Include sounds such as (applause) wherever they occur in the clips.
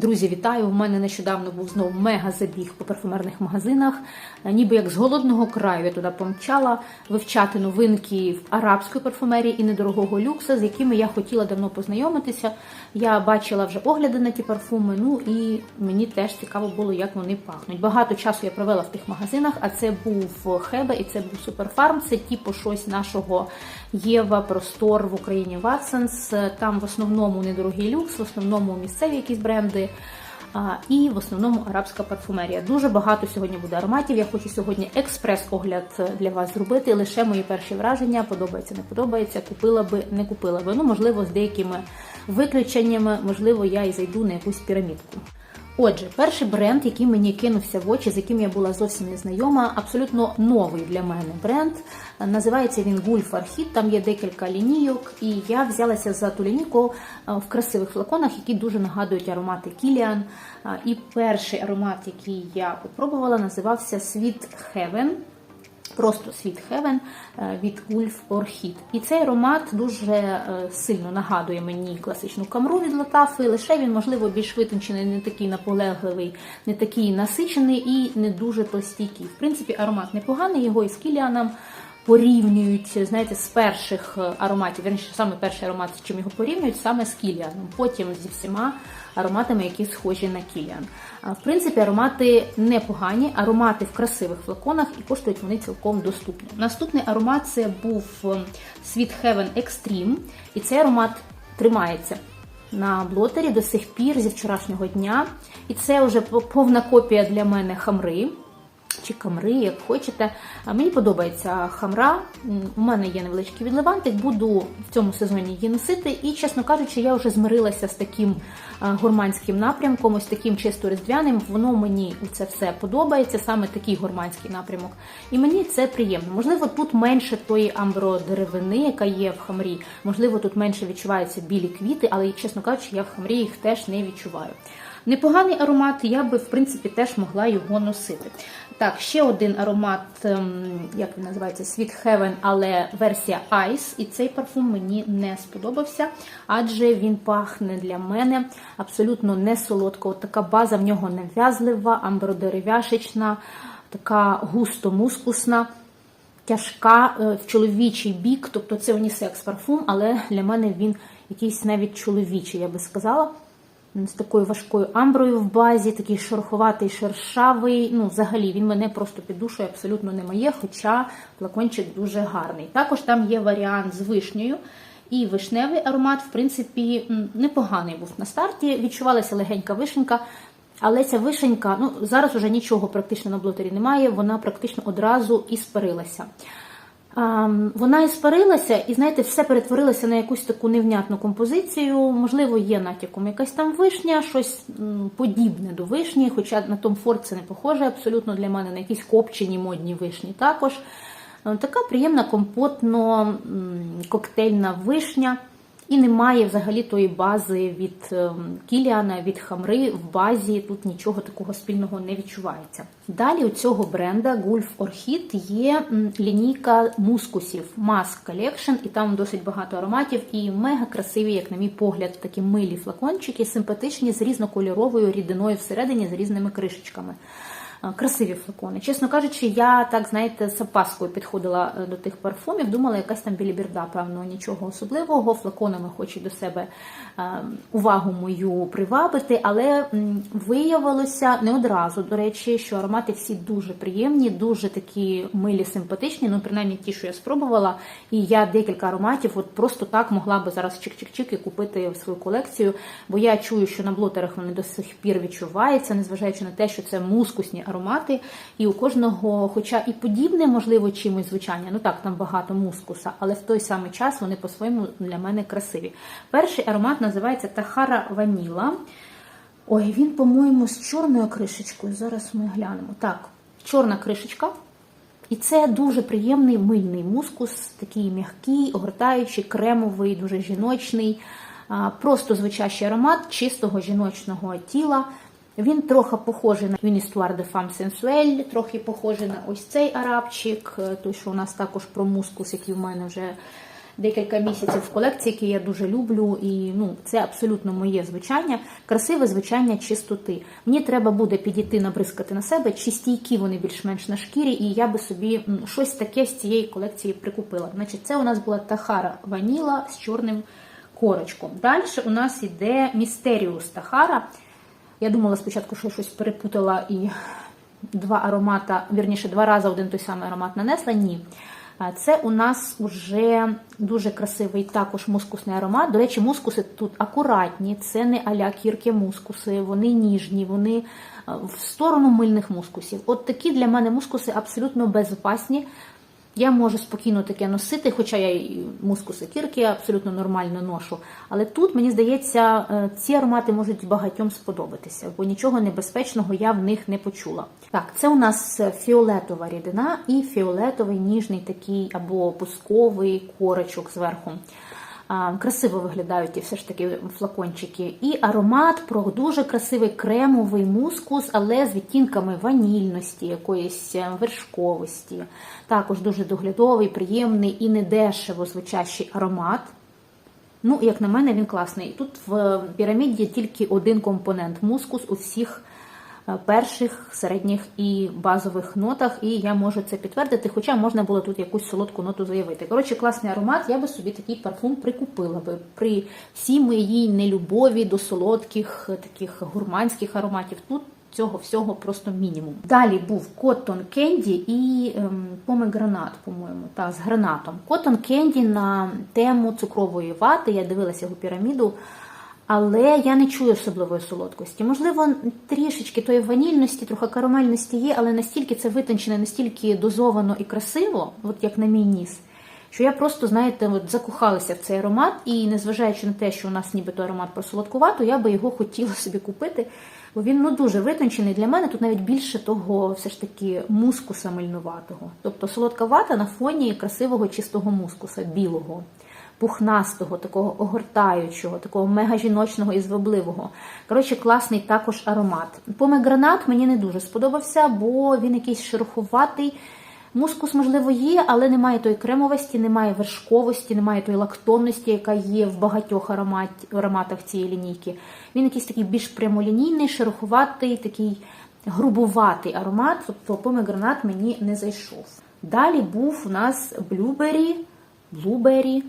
Друзі, вітаю! У мене нещодавно був знову мега забіг по парфумерних магазинах. Е, Ніби як з голодного краю я туди помчала вивчати новинки в арабської парфумерії і недорогого люкса, з якими я хотіла давно познайомитися. Я бачила вже огляди на ті парфуми. Ну і мені теж цікаво було, як вони пахнуть. Багато часу я провела в тих магазинах, а це був Хеба і це був Суперфарм. Це типу щось нашого Єва Простор в Україні Ватсенс. Там в основному недорогий люкс, в основному місцеві якісь бренди. І в основному арабська парфумерія. Дуже багато сьогодні буде ароматів. Я хочу сьогодні експрес-огляд для вас зробити. Лише мої перші враження подобається, не подобається. Купила би, не купила би. Ну, можливо, з деякими виключеннями, можливо, я і зайду на якусь пірамідку. Отже, перший бренд, який мені кинувся в очі, з яким я була зовсім не знайома, абсолютно новий для мене бренд. Називається він Wolf Arhit, Там є декілька лінійок, і я взялася за ту лінійку в красивих флаконах, які дуже нагадують аромати Кіліан. І перший аромат, який я попробувала, називався Sweet Heaven. Просто Sweet Heaven від Wolf Orchid. І цей аромат дуже сильно нагадує мені класичну камру від Латафи, лише він, можливо, більш витончений, не такий наполегливий, не такий насичений і не дуже простійкий. В принципі, аромат непоганий, його із Кіліаном порівнюють, знаєте, з перших ароматів. Верніше, саме перший аромат, з чим його порівнюють, саме з Кіліаном. Потім зі всіма ароматами, які схожі на Кіліан. В принципі, аромати непогані, аромати в красивих флаконах і коштують вони цілком доступно. Наступний аромат це був Sweet Heaven Extreme, і цей аромат тримається. На блотері до сих пір зі вчорашнього дня. І це вже повна копія для мене хамри чи камри, як хочете. Мені подобається хамра. У мене є невеличкий відливантик, буду в цьому сезоні її носити. І, чесно кажучи, я вже змирилася з таким гурманським напрямком, ось таким чисто різдвяним. Воно мені це все подобається, саме такий гурманський напрямок. І мені це приємно. Можливо, тут менше тої амбродеревини, яка є в хамрі. Можливо, тут менше відчуваються білі квіти, але, чесно кажучи, я в хамрі їх теж не відчуваю. Непоганий аромат, я би, в принципі, теж могла його носити. Так, ще один аромат, як він називається, Sweet Heaven, але версія Ice. І цей парфум мені не сподобався, адже він пахне для мене абсолютно не солодко. От така база в нього нав'язлива, амбродерев'яшечна, така густо-мускусна. Тяжка в чоловічий бік, тобто це унісекс парфум, але для мене він якийсь навіть чоловічий, я би сказала з такою важкою амброю в базі, такий шероховатий, шершавий. Ну, взагалі, він мене просто під душою абсолютно не моє, хоча флакончик дуже гарний. Також там є варіант з вишнею. І вишневий аромат, в принципі, непоганий був на старті. Відчувалася легенька вишенька, але ця вишенька, ну зараз уже нічого практично на блотері немає, вона практично одразу і спарилася. Вона і спарилася, і, знаєте, все перетворилося на якусь таку невнятну композицію. Можливо, є натяком якась там вишня, щось подібне до вишні, хоча на Том Форд це не похоже абсолютно для мене, на якісь копчені модні вишні також. Така приємна, компотно коктейльна вишня. І немає взагалі тої бази від Кіліана, від Хамри в базі. Тут нічого такого спільного не відчувається. Далі у цього бренда Gulf Orchid є лінійка мускусів Mask Collection, і там досить багато ароматів і мега красиві, як на мій погляд, такі милі флакончики, симпатичні з різнокольоровою рідиною всередині з різними кришечками. Красиві флакони. Чесно кажучи, я так, знаєте, з опаскою підходила до тих парфумів, думала, якась там біліберда, певно, нічого особливого. Флаконами хочу до себе увагу мою привабити, але виявилося не одразу, до речі, що аромати всі дуже приємні, дуже такі милі, симпатичні, ну, принаймні ті, що я спробувала. І я декілька ароматів от просто так могла би зараз чик-чик-чик і купити в свою колекцію, бо я чую, що на блотерах вони до сих пір відчуваються, незважаючи на те, що це мускусні аромати, і у кожного, хоча і подібне, можливо, чимось звучання, ну так, там багато мускуса, але в той самий час вони по-своєму для мене красиві. Перший аромат називається Тахара Ваніла. Ой, він, по-моєму, з чорною кришечкою. Зараз ми глянемо. Так, чорна кришечка. І це дуже приємний мильний мускус, такий м'який, огортаючий, кремовий, дуже жіночний, просто звучащий аромат чистого жіночного тіла. Він трохи похожий на Unhistoire de Femme Sensuelle, трохи похожий на ось цей арабчик, той, що у нас також про мускус, який в мене вже декілька місяців в колекції, які я дуже люблю, і ну це абсолютно моє звичання, красиве звичання чистоти. Мені треба буде підійти набризкати на себе, чи стійкі вони більш-менш на шкірі, і я би собі щось таке з цієї колекції прикупила. Значить, це у нас була Тахара Ваніла з чорним корочком. Далі у нас іде Містеріус Тахара. Я думала спочатку, що щось перепутала і два аромата, вірніше, два рази один той самий аромат нанесла. Ні. Це у нас уже дуже красивий також мускусний аромат. До речі, мускуси тут акуратні, це не аля кірки мускуси, вони ніжні, вони в сторону мильних мускусів. От такі для мене мускуси абсолютно безопасні. Я можу спокійно таке носити, хоча я і мускуси кірки абсолютно нормально ношу. Але тут, мені здається, е, ці аромати можуть багатьом сподобатися, бо нічого небезпечного я в них не почула. Так, це у нас фіолетова рідина і фіолетовий ніжний такий або пусковий корочок зверху. Красиво виглядають і все ж таки флакончики. І аромат про дуже красивий кремовий мускус, але з відтінками ванільності, якоїсь е, вершковості. Також дуже доглядовий, приємний і недешево звучащий аромат. Ну, як на мене, він класний. Тут в піраміді тільки один компонент мускус у всіх е, перших, середніх і базових нотах, і я можу це підтвердити, хоча можна було тут якусь солодку ноту заявити. Коротше, класний аромат, я би собі такий парфум прикупила би при всій моїй нелюбові до солодких, е, таких гурманських ароматів. Тут цього всього просто мінімум. Далі був Cotton Candy і ем, помегранат, по-моєму, та з гранатом. Cotton Candy на тему цукрової вати. Я дивилася його піраміду. Але я не чую особливої солодкості. Можливо, трішечки тої ванільності, трохи карамельності є, але настільки це витончене, настільки дозовано і красиво, от як на мій ніс, що я просто, знаєте, от закохалася в цей аромат, і незважаючи на те, що у нас нібито аромат про солодкувату, я би його хотіла собі купити, бо він ну дуже витончений. Для мене тут навіть більше того, все ж таки, мускуса мильнуватого. Тобто солодка вата на фоні красивого чистого мускуса, білого пухнастого, такого огортаючого, такого мегажіночного і звабливого. Коротше, класний також аромат. Помегранат мені не дуже сподобався, бо він якийсь шероховатий. Мускус, можливо, є, але немає тої кремовості, немає вершковості, немає тої лактонності, яка є в багатьох аромат, ароматах цієї лінійки. Він якийсь такий більш прямолінійний, шероховатий, такий грубуватий аромат, тобто помегранат мені не зайшов. Далі був у нас блюбері, блубері.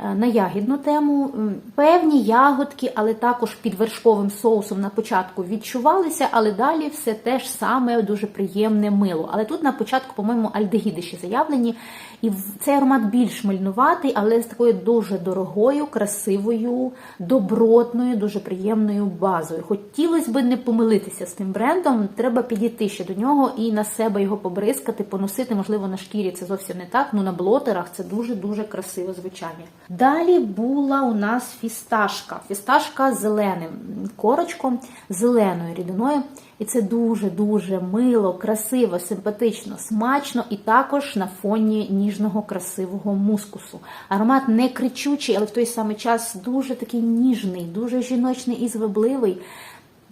Е, на ягідну тему. Певні ягодки, але також під вершковим соусом на початку відчувалися, але далі все те ж саме дуже приємне мило. Але тут на початку, по-моєму, альдегіди ще заявлені. І цей аромат більш мильнуватий, але з такою дуже дорогою, красивою, добротною, дуже приємною базою. Хотілося б не помилитися з тим брендом, треба підійти ще до нього і на себе його побризкати, поносити, можливо, на шкірі це зовсім не так. Ну на блотерах це дуже-дуже красиве звучання. Далі була у нас фісташка. Фісташка з зеленим корочком, зеленою рідиною. І це дуже-дуже мило, красиво, симпатично, смачно і також на фоні ніжного, красивого мускусу. Аромат не кричучий, але в той самий час дуже такий ніжний, дуже жіночний і звабливий.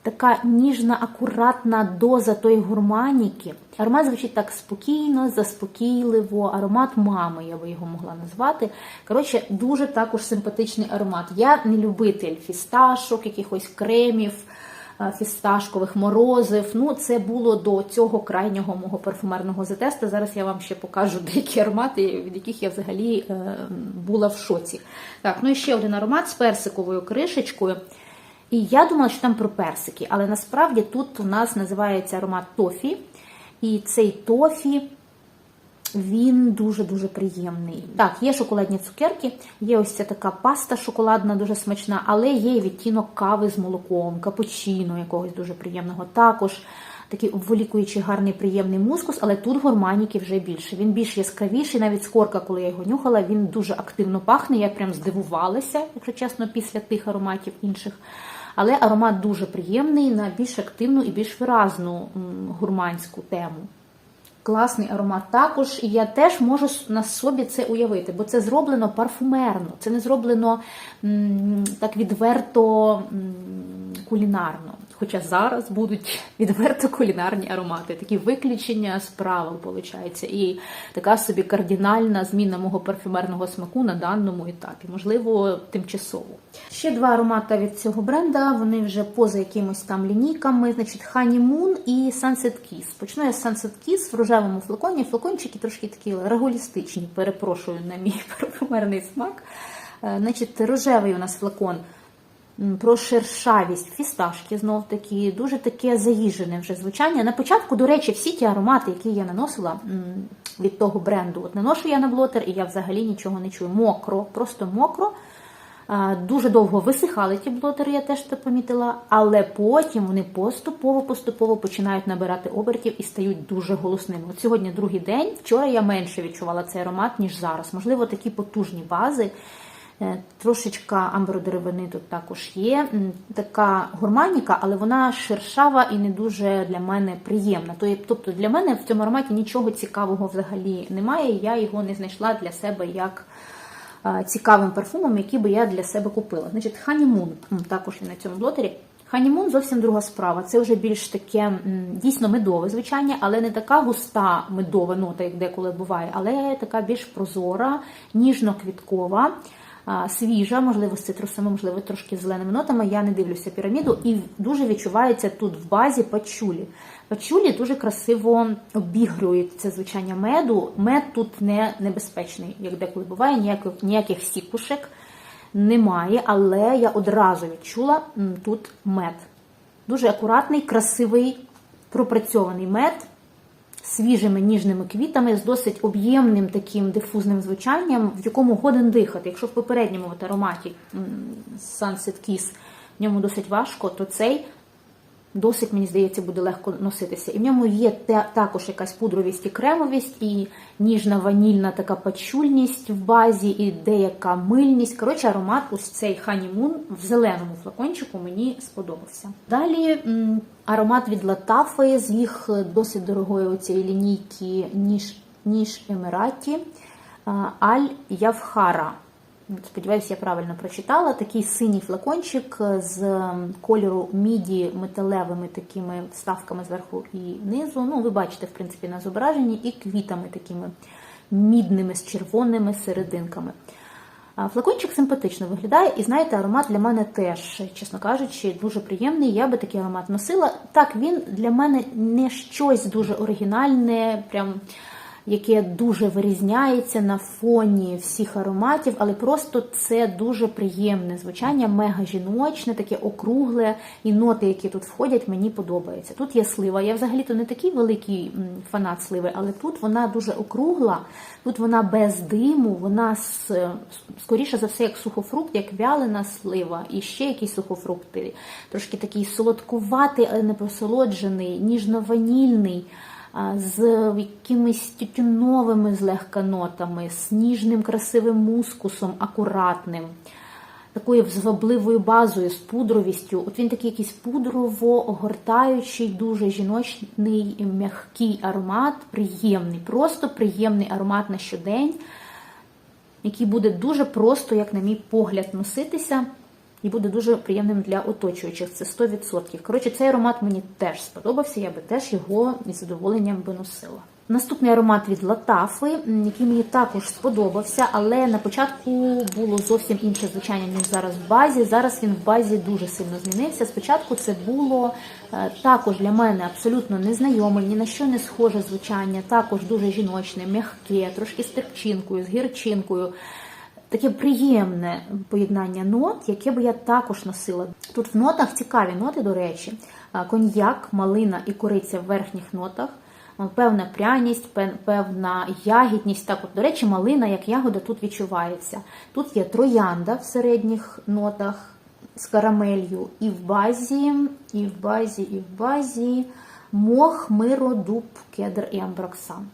Така ніжна, акуратна доза тої гурманіки. Аромат звучить так спокійно, заспокійливо, аромат мами, я би його могла назвати. Коротше, дуже також симпатичний аромат. Я не любитель фісташок, якихось кремів, фісташкових морозив. Ну, це було до цього крайнього мого парфумерного затесту. Зараз я вам ще покажу деякі аромати, від яких я взагалі е, була в шоці. Так, ну і ще один аромат з персиковою кришечкою. І я думала, що там про персики, але насправді тут у нас називається аромат тофі. І цей тофі, він дуже-дуже приємний. Так, є шоколадні цукерки, є ось ця така паста шоколадна, дуже смачна, але є відтінок кави з молоком, капучино якогось дуже приємного. Також такий обволікуючий гарний приємний мускус, але тут гурманіки вже більше. Він більш яскравіший, навіть скорка, коли я його нюхала, він дуже активно пахне. Я прям здивувалася, якщо чесно, після тих ароматів інших. Але аромат дуже приємний на більш активну і більш виразну гурманську тему. Класний аромат також, і я теж можу на собі це уявити, бо це зроблено парфумерно, це не зроблено так відверто кулінарно. Хоча зараз будуть відверто кулінарні аромати, такі виключення з правил, виходить. І така собі кардинальна зміна мого парфюмерного смаку на даному етапі, можливо, тимчасово. Ще два аромати від цього бренда. Вони вже поза якимось там лінійками. Значить, Honey Moon і Sunset Kiss. Почну я з Sunset Kiss в рожевому флаконі. Флакончики трошки такі регулістичні, перепрошую на мій (laughs) парфюмерний смак. Е, Значить, рожевий у нас флакон про шершавість, фісташки знов таки, дуже таке заїжене вже звучання. На початку, до речі, всі ті аромати, які я наносила від того бренду, от наношу я на блотер, і я взагалі нічого не чую. Мокро, просто мокро. Дуже довго висихали ті блотери, я теж це помітила, але потім вони поступово-поступово починають набирати обертів і стають дуже голосними. От сьогодні другий день. Вчора я менше відчувала цей аромат, ніж зараз. Можливо, такі потужні бази. Е, Трошечка амбродеревини тут також є. Така гурманіка, але вона шершава і не дуже для мене приємна. Тобто для мене в цьому ароматі нічого цікавого взагалі немає. Я його не знайшла для себе як цікавим парфумом, який би я для себе купила. Значить, м, також є на цьому блотері. Moon зовсім друга справа. Це вже більш таке дійсно медове звучання, але не така густа медова нота, як деколи буває, але така більш прозора, ніжно-квіткова. Свіжа, можливо, з цитрусами, можливо, трошки зеленими нотами. Я не дивлюся піраміду, і дуже відчувається тут в базі пачулі. Пачулі дуже красиво обігрують це звучання меду. Мед тут не небезпечний, як деколи буває, ніяких, ніяких сікушек немає, але я одразу відчула тут мед. Дуже акуратний, красивий, пропрацьований мед свіжими ніжними квітами з досить об'ємним таким дифузним звучанням, в якому годен дихати. Якщо в попередньому от ароматі Sunset Kiss в ньому досить важко, то цей досить, мені здається, буде легко носитися. І в ньому є те- також якась пудровість і кремовість, і ніжна ванільна така пачульність в базі, і деяка мильність. Коротше, аромат ось цей Moon в зеленому флакончику мені сподобався. Далі м, аромат від Латафи з їх досить дорогої оцієї лінійки ніж, ніж Еміраті а, Аль Явхара. Сподіваюся, я правильно прочитала. Такий синій флакончик з кольору міді металевими такими вставками зверху і низу. Ну, ви бачите, в принципі, на зображенні, і квітами такими мідними з червоними серединками. Флакончик симпатично виглядає, і знаєте, аромат для мене теж, чесно кажучи, дуже приємний. Я би такий аромат носила. Так, він для мене не щось дуже оригінальне, прям яке дуже вирізняється на фоні всіх ароматів, але просто це дуже приємне звучання, мега жіночне, таке округле, і ноти, які тут входять, мені подобаються. Тут є слива. Я взагалі-то не такий великий фанат сливи, але тут вона дуже округла, тут вона без диму, вона скоріше за все, як сухофрукт, як вялена слива, і ще якісь сухофрукти. Трошки такий солодкуватий, але не просолоджений, ніжно-ванільний з якимись тютюновими злегка нотами, з ніжним красивим мускусом, акуратним, такою звабливою базою, з пудровістю. От він такий якийсь пудрово огортаючий, дуже жіночний, м'який аромат, приємний, просто приємний аромат на щодень, який буде дуже просто, як на мій погляд, носитися. І буде дуже приємним для оточуючих. Це 100%. Коротше, цей аромат мені теж сподобався, я би теж його із задоволенням би носила. Наступний аромат від Латафи, який мені також сподобався, але на початку було зовсім інше звучання, ніж зараз в базі. Зараз він в базі дуже сильно змінився. Спочатку це було е, також для мене абсолютно незнайоме, ні на що не схоже звучання, також дуже жіночне, м'яке, трошки з терпчинкою, з гірчинкою. Таке приємне поєднання нот, яке би я також носила. Тут в нотах цікаві ноти, до речі, коньяк, малина і кориця в верхніх нотах, певна пряність, певна ягідність. Так, от, до речі, малина як ягода тут відчувається. Тут є троянда в середніх нотах з карамелью, і в базі, і в базі, і в базі мох, миро, дуб, кедр і амброксан.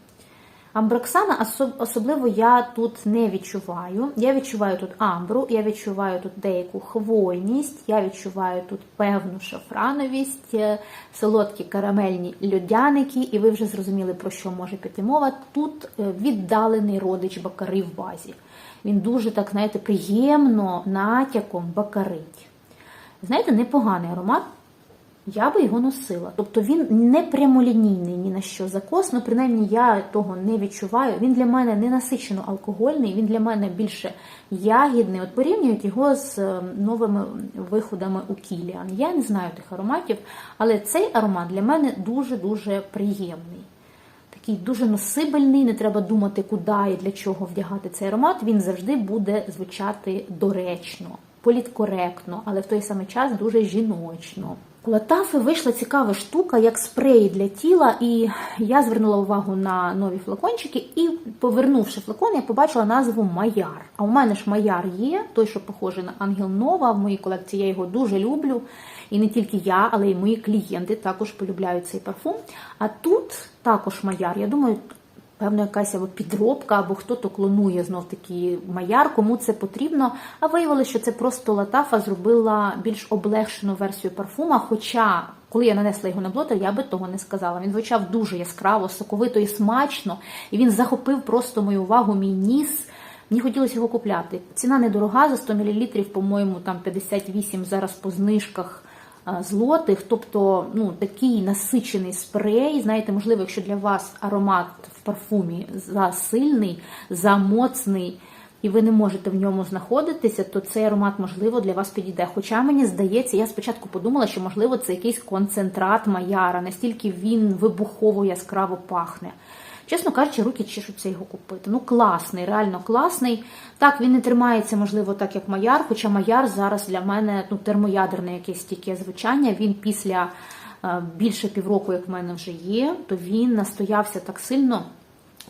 Амброксана особ- особливо я тут не відчуваю. Я відчуваю тут амбру, я відчуваю тут деяку хвойність, я відчуваю тут певну шафрановість, е, солодкі карамельні льодяники, і ви вже зрозуміли, про що може піти мова. Тут е, віддалений родич бакари в базі. Він дуже так, знаєте, приємно натяком бакарить. Знаєте, непоганий аромат. Я би його носила. Тобто він не прямолінійний ні на що закос, ну принаймні я того не відчуваю. Він для мене не насичено алкогольний, він для мене більше ягідний. От порівнюють його з е, новими виходами у Кіліан. Я не знаю тих ароматів, але цей аромат для мене дуже-дуже приємний. Такий дуже носибельний, не треба думати, куди і для чого вдягати цей аромат. Він завжди буде звучати доречно, політкоректно, але в той самий час дуже жіночно. Латафи вийшла цікава штука, як спреї для тіла, і я звернула увагу на нові флакончики, і, повернувши флакон, я побачила назву Маяр. А у мене ж Маяр є, той, що похожий на Ангел Нова. В моїй колекції я його дуже люблю. І не тільки я, але й мої клієнти також полюбляють цей парфум. А тут також Маяр. Я думаю, Певно, якась або підробка, або хто-то клонує знов таки маяр, кому це потрібно. А виявилося, що це просто Латафа зробила більш облегшену версію парфума. Хоча, коли я нанесла його на блотер, я би того не сказала. Він звучав дуже яскраво, соковито і смачно, і він захопив просто мою увагу, мій ніс. Мені хотілося його купляти. Ціна недорога за 100 мл, по-моєму, там 58 зараз по знижках злотих, тобто ну, такий насичений спрей. Знаєте, можливо, якщо для вас аромат в парфумі засильний, замоцний, і ви не можете в ньому знаходитися, то цей аромат, можливо, для вас підійде. Хоча мені здається, я спочатку подумала, що, можливо, це якийсь концентрат Маяра, настільки він вибухово яскраво пахне. Чесно кажучи, руки чешуться його купити. Ну, класний, реально класний. Так, він не тримається, можливо, так, як Маяр, хоча Маяр зараз для мене ну, термоядерне якесь тільки звучання. Він після е, більше півроку, як в мене вже є, то він настоявся так сильно.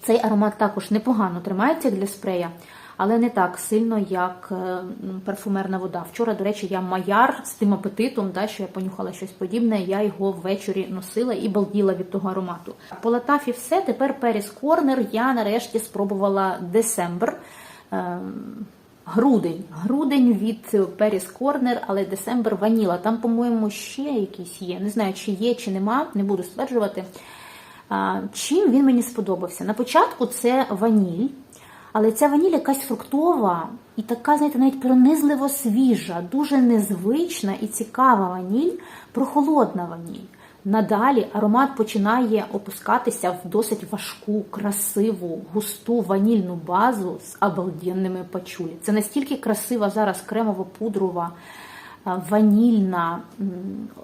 Цей аромат також непогано тримається для спрея але не так сильно, як е, парфумерна вода. Вчора, до речі, я маяр з тим апетитом, да, що я понюхала щось подібне. Я його ввечері носила і балділа від того аромату. По латафі все. Тепер Періс Корнер. Я нарешті спробувала Десембр. Ем, грудень. Грудень від Періс Корнер, але Десембр ваніла. Там, по-моєму, ще якийсь є. Не знаю, чи є, чи нема, не буду стверджувати. Чим він мені сподобався? На початку це ваніль. Але ця ваніль якась фруктова і така, знаєте, навіть пронизливо свіжа, дуже незвична і цікава ваніль, прохолодна ваніль. Надалі аромат починає опускатися в досить важку, красиву, густу ванільну базу з обалденними пачулі. Це настільки красива зараз кремово-пудрова, ванільна,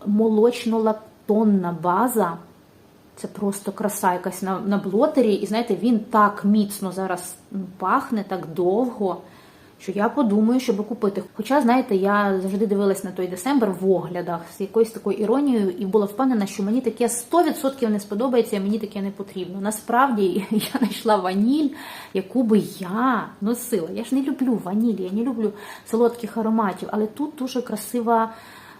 молочно-лактонна база. Це просто краса якась на на блотері. І знаєте, він так міцно зараз пахне, так довго, що я подумаю, щоб купити. Хоча, знаєте, я завжди дивилась на той десембр в оглядах з якоюсь такою іронією, і була впевнена, що мені таке 100% не сподобається, і мені таке не потрібно. Насправді (laughs) я знайшла ваніль, яку би я носила. Я ж не люблю ваніль, я не люблю солодких ароматів, але тут дуже красива.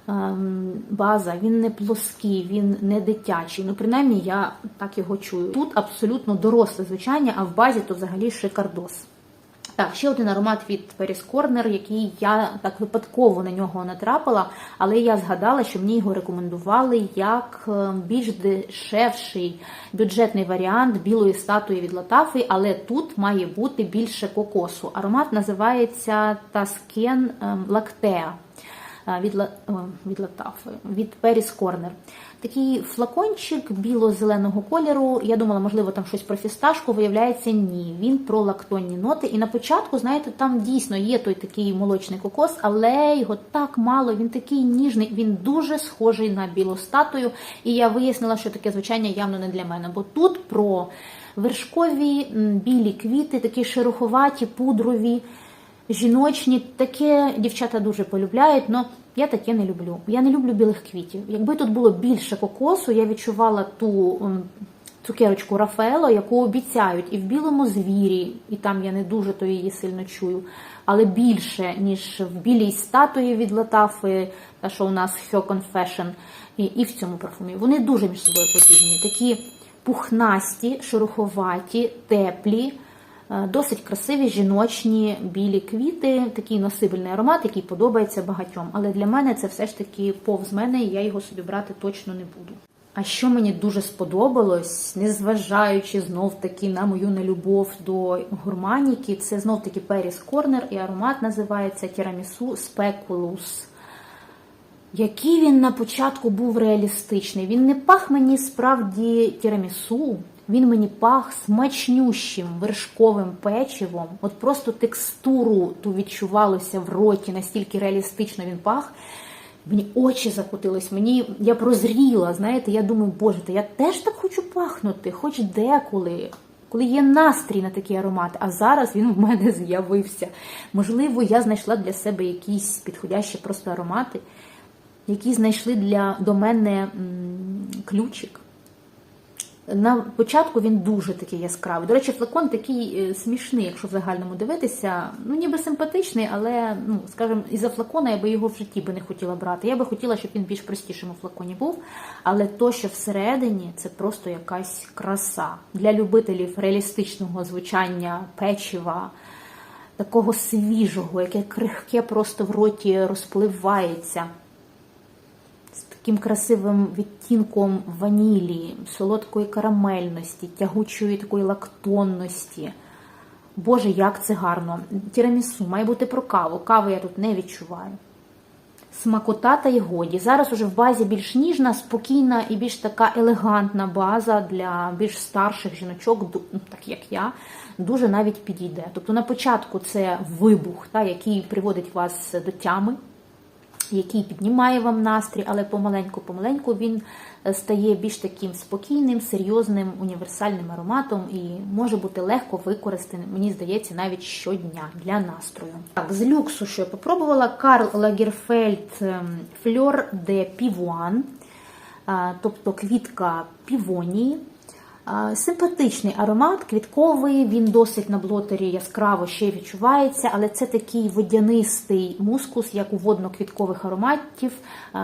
Ем, база, він не плоский, він не дитячий. Ну, принаймні, я так його чую. Тут абсолютно доросле звучання, а в базі то взагалі шикардос. Так, ще один аромат від Paris Corner, який я так випадково на нього натрапила, але я згадала, що мені його рекомендували як ем, більш дешевший бюджетний варіант білої статуї від Латафи, але тут має бути більше кокосу. Аромат називається Tasken Lactea від від Латафи, від Періс Корнер. Такий флакончик біло-зеленого кольору. Я думала, можливо, там щось про фісташку, виявляється, ні. Він про лактонні ноти. І на початку, знаєте, там дійсно є той такий молочний кокос, але його так мало, він такий ніжний, він дуже схожий на білу статую. І я вияснила, що таке звучання явно не для мене. Бо тут про вершкові білі квіти, такі шероховаті, пудрові жіночні, таке дівчата дуже полюбляють, але я таке не люблю. Я не люблю білих квітів. Якби тут було більше кокосу, я відчувала ту цукерочку Рафаело, яку обіцяють і в білому звірі, і там я не дуже то її сильно чую, але більше, ніж в білій статуї від Латафи, та що у нас Her Confession, і, і в цьому парфумі. Вони дуже між собою подібні. Такі пухнасті, шероховаті, теплі. Е, досить красиві жіночні білі квіти, такий носибельний аромат, який подобається багатьом. Але для мене це все ж таки повз мене, і я його собі брати точно не буду. А що мені дуже сподобалось, незважаючи знов-таки на мою нелюбов до гурманіки, це знов-таки Періс Корнер, і аромат називається Тірамісу Спекулус. Який він на початку був реалістичний. Він не пах мені справді тірамісу, він мені пах смачнющим вершковим печивом. От просто текстуру ту відчувалося в роті, настільки реалістично він пах. Мені очі закотились, мені я прозріла. Знаєте, я думаю, боже, та я теж так хочу пахнути, хоч деколи, коли є настрій на такий аромат. А зараз він в мене з'явився. Можливо, я знайшла для себе якісь підходящі просто аромати, які знайшли для до мене м, ключик. На початку він дуже такий яскравий. До речі, флакон такий е, смішний, якщо в загальному дивитися. Ну, ніби симпатичний, але, ну, скажімо, із-за флакона я би його в житті би не хотіла брати. Я би хотіла, щоб він більш простішим у флаконі був. Але то, що всередині, це просто якась краса для любителів реалістичного звучання печива, такого свіжого, яке крихке просто в роті розпливається таким красивим відтінком ванілі, солодкої карамельності, тягучої такої лактонності. Боже, як це гарно! Тірамісу має бути про каву. Кави я тут не відчуваю. Смакота та й годі. Зараз уже в базі більш ніжна, спокійна і більш така елегантна база для більш старших жіночок, ну, так як я, дуже навіть підійде. Тобто на початку це вибух, та, який приводить вас до тями, який піднімає вам настрій, але помаленьку-помаленьку він е, стає більш таким спокійним, серйозним, універсальним ароматом і може бути легко використаним, мені здається, навіть щодня для настрою. Так, з люксу, що я попробувала, Карл Лагерфельд ем, Fleur de Pivoine, тобто квітка півонії. Симпатичний аромат, квітковий, він досить на блотері яскраво ще відчувається, але це такий водянистий мускус, як у водно-квіткових ароматів,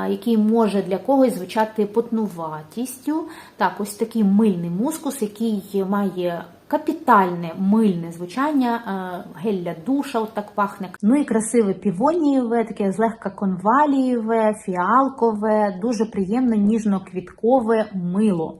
який може для когось звучати потнуватістю. Так, ось такий мильний мускус, який має капітальне мильне звучання, гель для душа, от так пахне. Ну і красиве півонієве, таке злегка конвалієве, фіалкове, дуже приємне ніжно-квіткове мило.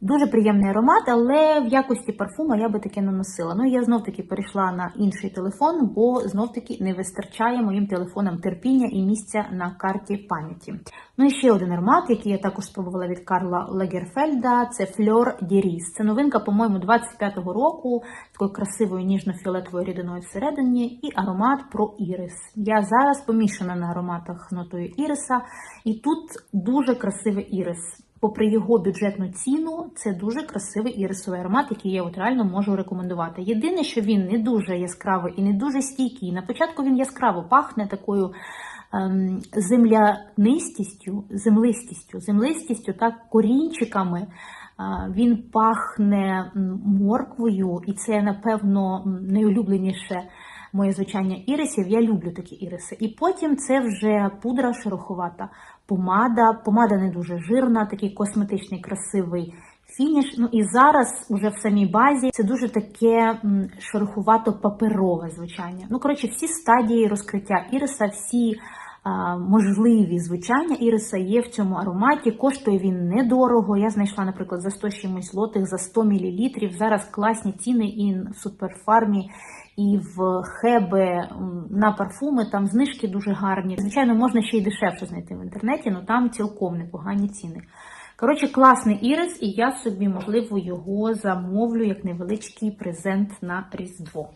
Дуже приємний аромат, але в якості парфума я би таке не носила. Ну, я знов таки перейшла на інший телефон, бо знов таки не вистачає моїм телефонам терпіння і місця на карті пам'яті. Ну і ще один аромат, який я також спробувала від Карла Лагерфельда, це Fleur d'Iris. Це новинка, по-моєму, 25-го року, такою красивою ніжно-фіолетовою рідиною всередині, і аромат про ірис. Я зараз помішана на ароматах нотою іриса, і тут дуже красивий ірис. Попри його бюджетну ціну, це дуже красивий ірисовий аромат, який я от реально можу рекомендувати. Єдине, що він не дуже яскравий і не дуже стійкий. На початку він яскраво пахне такою ем, землянистістю, землистістю, землистістю, так, корінчиками. Він пахне морквою, і це, напевно, найулюбленіше моє звучання ірисів. Я люблю такі іриси. І потім це вже пудра шероховата, помада. Помада не дуже жирна, такий косметичний красивий фініш. Ну і зараз, уже в самій базі, це дуже таке м, шероховато-паперове звучання. Ну, коротше, всі стадії розкриття іриса, всі. Можливі звучання іриса є в цьому ароматі. Коштує він недорого. Я знайшла, наприклад, за 100 чимось злотих за 100 мл. Зараз класні ціни і в суперфармі, і в Хебе на парфуми. Там знижки дуже гарні. Звичайно, можна ще й дешевше знайти в інтернеті, але там цілком непогані ціни. Коротше, класний ірис, і я собі, можливо, його замовлю як невеличкий презент на Різдво.